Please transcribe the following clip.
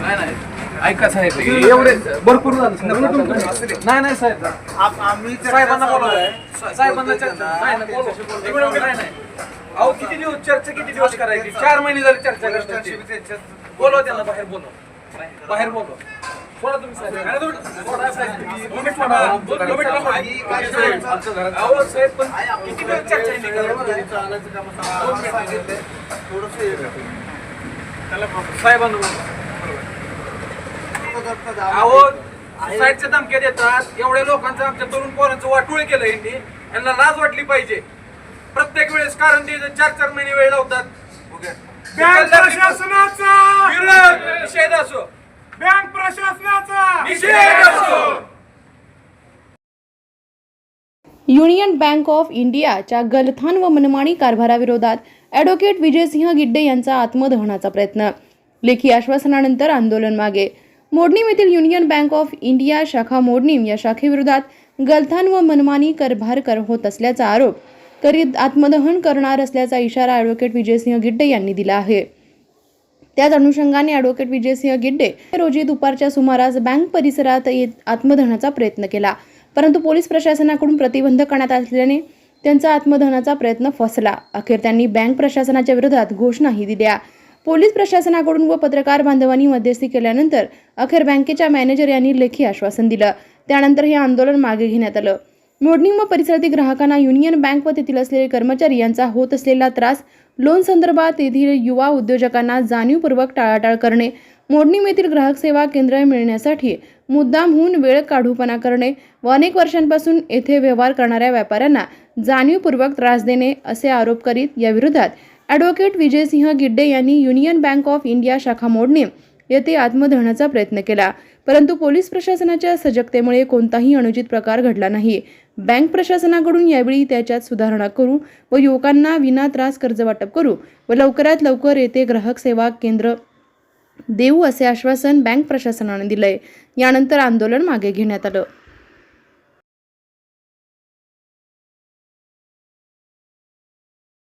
नाही नाही ऐका साहेब एवढे भरपूर. नाही नाही साहेब. आम्ही साहेबांना बोलवलंय. साहेबांना चर्चा नाही नाही अहो किती दिवस चर्चा किती दिवस करायची? चार महिने झाली चर्चा करतायची. बोलवा त्यांना बाहेर बोलव. बाहेर बोलव. सोडा तुम्ही साहेब. अहो साहेब पण किती दिवस चर्चा आहे साहेबांना. अहो धमक्या देतात. एवढ्या लोकांचं आमच्या तरुण पोरांचं वाटोळ केलं यांनी. यांना लाज वाटली पाहिजे. प्रत्येक वेळेस कारण ते चार चार महिने वेळ लावतात. बँक प्रशासनाचा! विरोध! निषेध असो. बँक प्रशासनाचा! निषेध असो. युनियन बँक ऑफ इंडियाच्या गलथान व मनमानी कारभाराविरोधात ॲडव्होकेट विजयसिंह गिड्डे यांचा आत्मदहनाचा प्रयत्न. लेखी आश्वासनानंतर आंदोलन मागे. मोडणीम येथील युनियन बँक ऑफ इंडिया शाखा मोडणीम या शाखेविरोधात गलथान व मनमानी करभार कर होत असल्याचा आरोप करीत आत्मदहन करणार असल्याचा इशारा ॲडव्होकेट विजयसिंह गिड्डे यांनी दिला आहे. त्याच अनुषंगाने ॲडव्होकेट विजयसिंह गिड्डे रोजी दुपारच्या सुमारास बँक परिसरात येत आत्मदहनाचा प्रयत्न केला. परंतु पोलीस प्रशासनाकडून प्रतिबंध करण्यात असल्याने त्यांचा आत्मदहनाचा प्रयत्न फसला. अखेर त्यांनी बँक प्रशासनाच्या विरोधात घोषणाही दिल्या. पोलीस प्रशासनाकडून व पत्रकार बांधवांनी मध्यस्थी केल्यानंतर अखेर बँकेच्या मॅनेजर यांनी लेखी आश्वासन दिलं. त्यानंतर हे आंदोलन मागे घेण्यात आलं. मोडणी व परिसरातील ग्राहकांना युनियन बँक व तेथील असलेले कर्मचारी यांचा होत असलेला त्रास लोन संदर्भात येथील युवा उद्योजकांना जाणीवपूर्वक टाळाटाळ करणे मोडणीम येथील ग्राहक सेवा केंद्र मिळण्यासाठी मुद्दामहून वेळ काढूपणा करणे व अनेक वर्षांपासून येथे व्यवहार करणाऱ्या व्यापाऱ्यांना जाणीवपूर्वक त्रास देणे असे आरोप करीत याविरोधात ॲडव्होकेट विजयसिंह गिड्डे यांनी युनियन बँक ऑफ इंडिया शाखा मोडणे येथे आत्मधरणाचा प्रयत्न केला. परंतु पोलीस प्रशासनाच्या सजगतेमुळे कोणताही अनुचित प्रकार घडला नाही. बँक प्रशासनाकडून यावेळी त्याच्यात सुधारणा करू व युवकांना विना त्रास कर्ज वाटप करू व लवकरात लवकर येथे ग्राहक सेवा केंद्र देऊ असे आश्वासन बँक प्रशासनाने दिलंय. यानंतर आंदोलन मागे घेण्यात आलं.